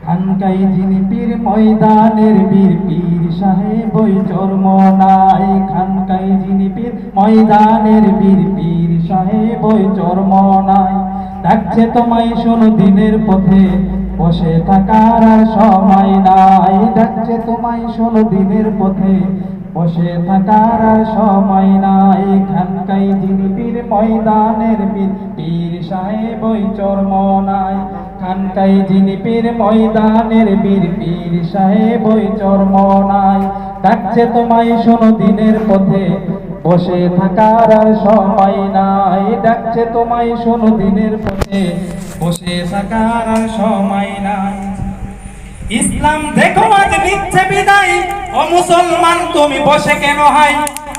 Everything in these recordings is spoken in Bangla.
খানকাই যিনি পীর ময়দানের বীর পীর সাহেব, ওই চর্ম নাই। খানকাই যিনি পীর ময়দানের বীর পীর সাহেব, ওই চর্ম নাই। ডাকছে তোমায় শোনো দিনের পথে, বসে থাকার আর সময় নাই। ডাকছে তোমায় শোনো দিনের পথে, বসে থাকার আর সময় নাই। খানকাই যিনি পীর ময়দানের বীর পীর সাহেব, ওই চর্ম নাই। খানকাই যিনি পীর ময়দানের বীর পীর সাহেব, ওই চর্ম নাই ডাকছে তোমায়, শোনো দিনের পথে। বসে থাকার আর সময় নাই, ডাকছে তোমায়, শোনো দিনের পথে। বসে থাকার আর সময় নাই। ইসলাম দেখো আজ নিচ্ছে বিদায়, ও মুসলমান তুমি বসে কেন হাই?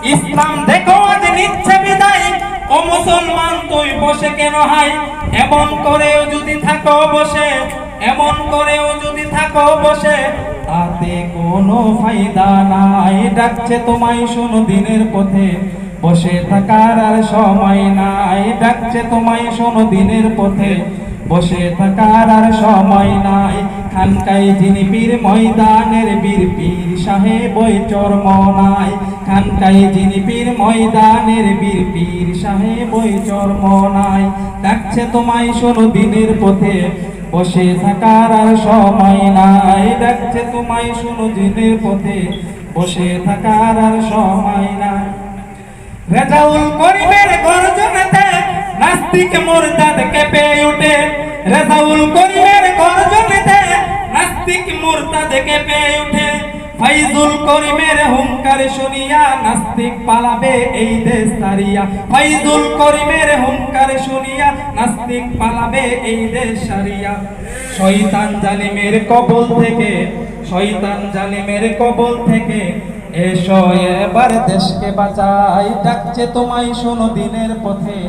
ইসলাম দেখো আজ নিচ্ছে বিদায়। ও মুসলমান, তুই বসে কেন হাই? এমন করেও যদি থাকো বসে, এমন করেও যদি থাকো বসে, তাতে কোনো ফায়দা নাই। ডাকছে তোমায়, শোনো দিনের পথে। বসে থাকার আর সময় নাই। ডাকছে তোমায়, শোনো দিনের পথে। বসে থাকার আর সময় নাই। খানকাই যিনি পীর ময়দানের বীর, পীর সাহেব ওই চর্ম নাই খানকাই যিনি পীর ময়দানের বীর, পীর সাহেব ওই চর্ম নাই ডাকছে তোমায় শোনো দিনের পথে, বসে থাকার আর সময় নাই। ডাকছে তোমায় শোনো দিনের পথে, বসে থাকার আর সময় নাই। রেজাউল করিমের গর্জনেতে নাস্তিক মুরতাদ কেঁপে উঠে। রেজাউল করিমের গর্জনেতে নাস্তিক মুরতাদ কেঁপে উঠে। ফাইজুল করিমের হুঙ্কার শুনিয়া নাস্তিক পালাবে এই দেশ সারিয়া ফাইজুল করিমের হুঙ্কার শুনিয়া নাস্তিক পালাবে এই দেশ সারিয়া শয়তান জালিমের কবল থেকে, শয়তান জালিমের কবল থেকে এসো এবার দেশকে বাঁচাই। ডাকছে তোমায় শোনো দিনের পথে।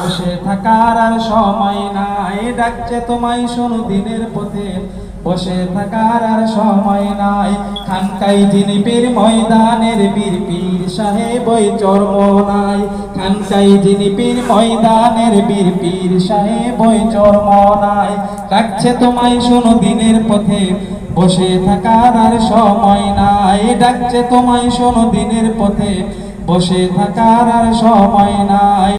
বসে থাকার আর সময় নাই। ডাকছে তোমায় শোনো দিনের পথে। বসে থাকার আর সময় নাই। খানকাই যিনি পীর ময়দানের বীর পীর সাহেব ওই চর্ম নাই। খানকাই যিনি পীর ময়দানের বীর পীর সাহেব ওই চর্ম নাই। ডাকছে তোমায় শোনো দিনের পথে, বসে থাকার আর সময় নাই। ডাকছে তোমায় শোনো দিনের পথে, বসে থাকার আর সময় নাই।